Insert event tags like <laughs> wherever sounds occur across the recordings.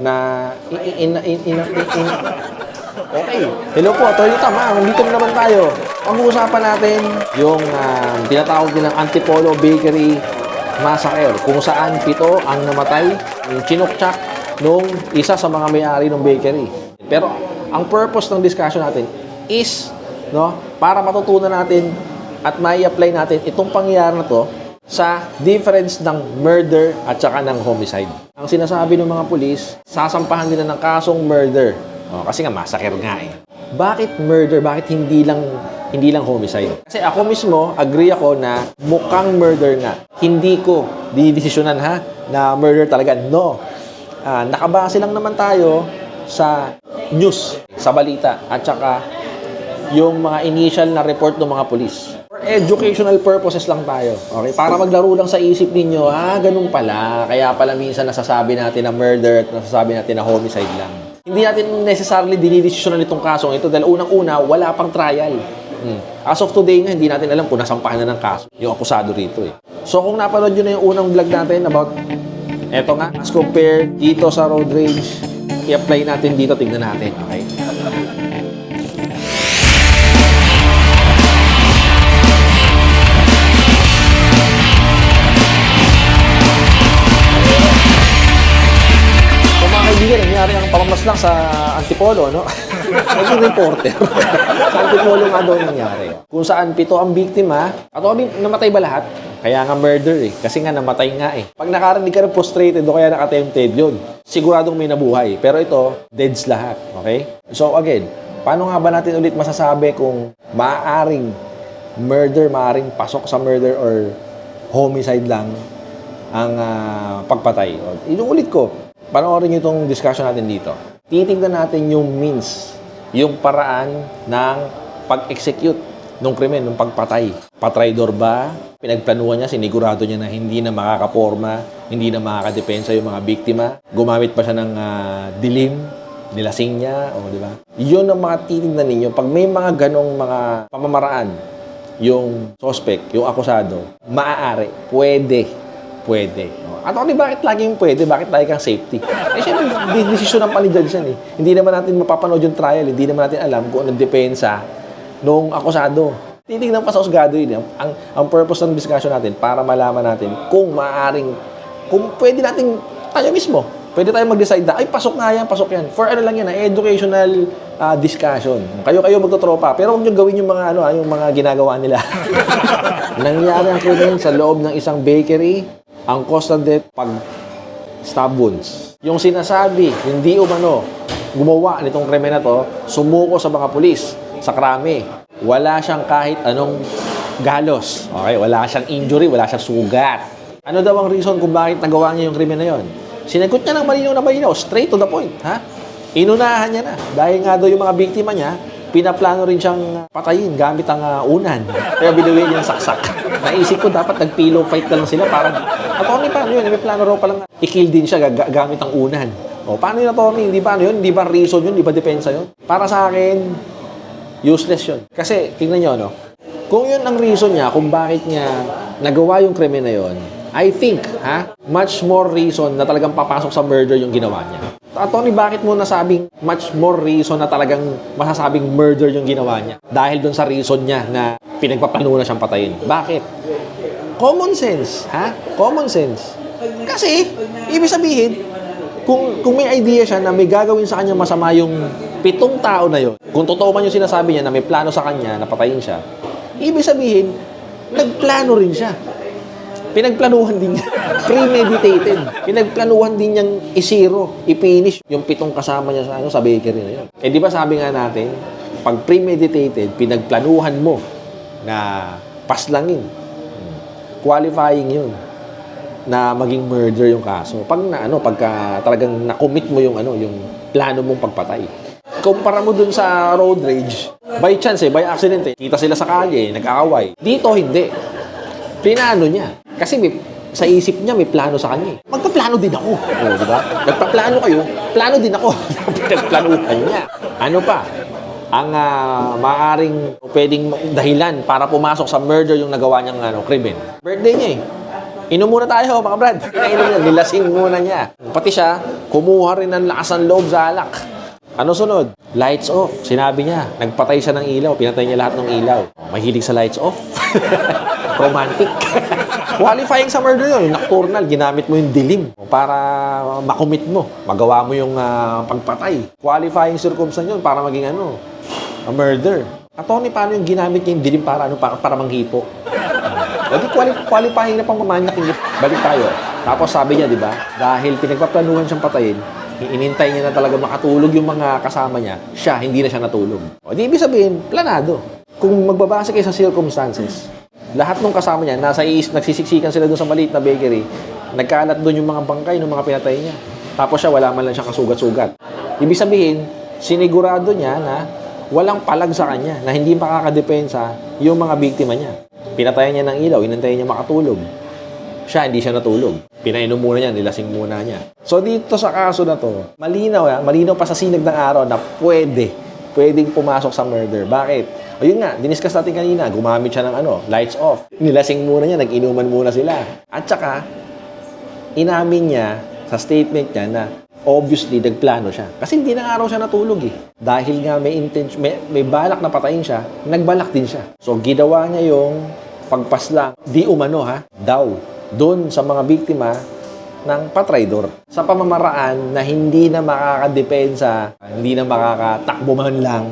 na in, in, in, in, in, Okay. Hello po, Attorney Tam. Ah, nandito na naman tayo. Pag-uusapan natin yung ah, tinatawag nilang Antipolo Bakery Massacre kung saan pito ang namatay, yung chinokchak nung isa sa mga may-ari ng bakery. Pero ang purpose ng discussion natin is no, para matutunan natin at mai apply natin itong pangyayari na to sa difference ng murder at saka ng homicide. Ang sinasabi ng mga pulis, sasampahan nila ng kasong murder. Oh, kasi nga massacre nga eh. Bakit murder? Bakit hindi lang hindi lang homicide? Kasi ako mismo, agree ako na mukhang murder nga. Hindi ko didesisyonan ha na murder talaga. No. Ah, nakabase lang naman tayo sa news, sa balita, at saka yung mga initial na report ng mga pulis. Educational purposes lang tayo. Okay? Para maglaro lang sa isip ninyo, ah, ganun pala. Kaya pala minsan nasasabi natin na murder at nasasabi natin na homicide lang. Hindi natin necessarily dinidesisyonan itong kasong ito dahil unang-una, wala pang trial. Hmm. As of today nga, hindi natin alam kung nasampahan na ng kaso yung akusado rito eh. So kung napanood nyo na yung unang vlog natin about eto nga, as compared dito sa road rage, i-apply natin dito, tignan natin. Okay? Ang pamamaslang sa Antipolo, no? <laughs> Naging reporter. sa Antipolo nga daw nangyari. Kung saan pito ang biktima, at o, namatay ba lahat? Kaya nga murder eh. Kasi nga namatay nga eh. Pag nakarinig ka ng frustrated o kaya nakatempted yun, siguradong may nabuhay. Pero ito, deads lahat. Okay? So again, paano nga ba natin ulit masasabi kung maaaring murder, maaaring pasok sa murder or homicide lang ang ah, pagpatay. Inuulit ko, panoorin niyo itong discussion natin dito. Titignan natin yung means, yung paraan ng pag-execute ng krimen, ng pagpatay. Patraidor ba? Pinagplanuhan niya, sinigurado niya na hindi na makakaporma, hindi na makakadepensa yung mga biktima. Gumamit pa siya ng ah, dilim, nilasing niya, o di ba? Yun ang mga titignan ninyo. Pag may mga ganong mga pamamaraan, yung suspect, yung akusado, maaari, pwede, pwede. At ako, bakit laging pwede? Bakit lagi kang safety? Eh, syempre, di- desisyon ng panijudge yan eh. Hindi naman natin mapapanood yung trial, hindi naman natin alam kung anong depensa nung akusado. Titignan pa sa usgado yun. eh. Ang, ang purpose ng discussion natin, para malaman natin kung maaaring, kung pwede natin, tayo mismo, pwede tayo mag-decide na, ay, pasok nga yan, pasok yan. For ano lang yan, ah, educational ah, discussion. Kayo-kayo magtotropa, pero huwag nyo gawin yung mga, ano, ah, yung mga ginagawa nila. <laughs> Nangyari ang krimen sa loob ng isang bakery, ang cause ng death, pag stab wounds. Yung sinasabi, hindi umano, gumawa nitong krimen na to, sumuko sa mga pulis, sa krami. Wala siyang kahit anong galos. Okay? Wala siyang injury, wala siyang sugat. Ano daw ang reason kung bakit nagawa niya yung krimen na yon? Sinagot niya ng malinaw na malinaw, straight to the point. Ha? Inunahan niya na. Dahil nga daw yung mga biktima niya, pinaplano rin siyang patayin gamit ang ah, unan. Kaya binuwi niya ng saksak. Naisip ko dapat nag-pillow fight na lang sila para... At Tony, paano yun? May plano raw palang i-kill din siya ga- gamit ang unan. O, paano yun, Tony? Hindi ba yun? Hindi ba reason yun? Hindi ba depensa yun? Para sa akin, useless yun. Kasi, tingnan nyo, no? Kung yun ang reason niya, kung bakit niya nagawa yung krimen na yun, I think, ha, much more reason na talagang papasok sa murder yung ginawa niya. At Tony, bakit mo nasabing much more reason na talagang masasabing murder yung ginawa niya? Dahil doon sa reason niya na pinagpaplano na siyang patayin. Bakit? Common sense, ha? Common sense. Kasi, ibig sabihin, kung, kung may idea siya na may gagawin sa kanya masama yung pitong tao na yon, kung totoo man yung sinasabi niya na may plano sa kanya na patayin siya, ibig sabihin, nagplano rin siya. Pinagplanuhan din niya. <laughs> Premeditated. Pinagplanuhan din niyang isiro, i-finish yung pitong kasama niya sa, ano, sa bakery na yun. Eh di ba sabi nga natin, pag premeditated, pinagplanuhan mo na paslangin, qualifying yun na maging murder yung kaso. Pag na ano, pagka talagang na-commit mo yung ano, yung plano mong pagpatay. Kumpara mo dun sa road rage, by chance eh, by accident eh, kita sila sa kalye, nag-aaway. Dito hindi. Plinano niya. Kasi may, sa isip niya may plano sa kanya. eh. Magpaplano din ako. O, di ba? Nagpaplano kayo, plano din ako. <laughs> Pinagplanuhan niya. Ano pa? Ang ah, maaring pwedeng dahilan para pumasok sa murder yung nagawa niyang ano, krimen. Birthday niya eh. Inom muna tayo, mga brad. <laughs> Pinainom niya, nilasing muna niya. Pati siya, kumuha rin ng lakas ng loob sa alak. Ano sunod? Lights off. Sinabi niya, nagpatay siya ng ilaw. Pinatay niya lahat ng ilaw. Mahilig sa lights off. <laughs> Romantic. <laughs> Qualifying sa murder yun. Nocturnal, ginamit mo yung dilim para makumit mo. Magawa mo yung ah, pagpatay. Qualifying circumstance yun para maging ano, a murder. At Tony, paano yung ginamit niya yung dilim para ano, para, para manghipo? Lagi quali- qualifying na pang mamanyak yung balik tayo. Tapos sabi niya, di ba, dahil pinagpaplanuhan siyang patayin, inintay niya na talaga makatulog yung mga kasama niya, siya, hindi na siya natulog. O di ibig sabihin, planado. Kung magbabase kayo sa circumstances, lahat ng kasama niya, nasa iis, nagsisiksikan sila doon sa maliit na bakery, nagkalat doon yung mga bangkay ng mga pinatay niya. Tapos siya, wala man lang siya kasugat-sugat. Ibig sabihin, sinigurado niya na walang palag sa kanya, na hindi makakadepensa yung mga biktima niya. Pinatayan niya ng ilaw, inantayin niya makatulog. Siya, hindi siya natulog. Pinainom muna niya, nilasing muna niya. So dito sa kaso na to, malinaw, ah, malinaw pa sa sinag ng araw na pwede, pwedeng pumasok sa murder. Bakit? O yun nga, diniscuss natin kanina, gumamit siya ng ano, lights off. Nilasing muna niya, nag-inuman muna sila. At saka, inamin niya sa statement niya na obviously nagplano siya. Kasi hindi na nga raw siya natulog eh. Dahil nga may intention, may, may balak na patayin siya, nagbalak din siya. So ginawa niya yung pagpaslang, di umano ha, daw, doon sa mga biktima ng patraidor. Sa pamamaraan na hindi na makakadepensa, hindi na makakatakbo man lang,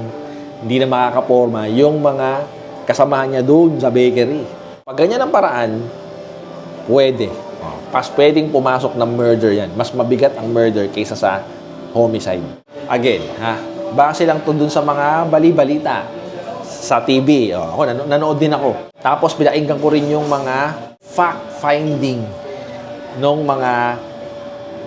hindi na makakaporma yung mga kasamahan niya doon sa bakery. Pag ganyan ang paraan, pwede. Pas pwedeng pumasok ng murder yan. Mas mabigat ang murder kaysa sa homicide. Again, ha? Base lang to dun sa mga bali-balita sa TV. O, ako, nan- nanood din ako. Tapos pinainggan ko rin yung mga fact-finding ng mga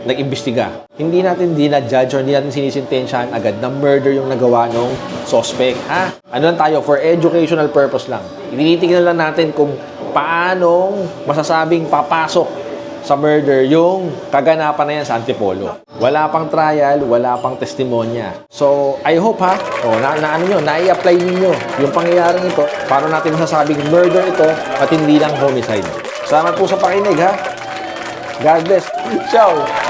nag-imbestiga. Hindi natin dinadjudge or hindi natin sinisintensyahan agad na murder yung nagawa ng suspect. Ha? Ano lang tayo, for educational purpose lang. Tinitingnan lang natin kung paanong masasabing papasok sa murder yung kaganapan na yan sa Antipolo. Wala pang trial, wala pang testimonya. So, I hope ha, o, na, na ano nyo, nai-apply ninyo yung pangyayaring ito para natin masasabing murder ito at hindi lang homicide. Salamat po sa pakinig ha. God bless. Ciao!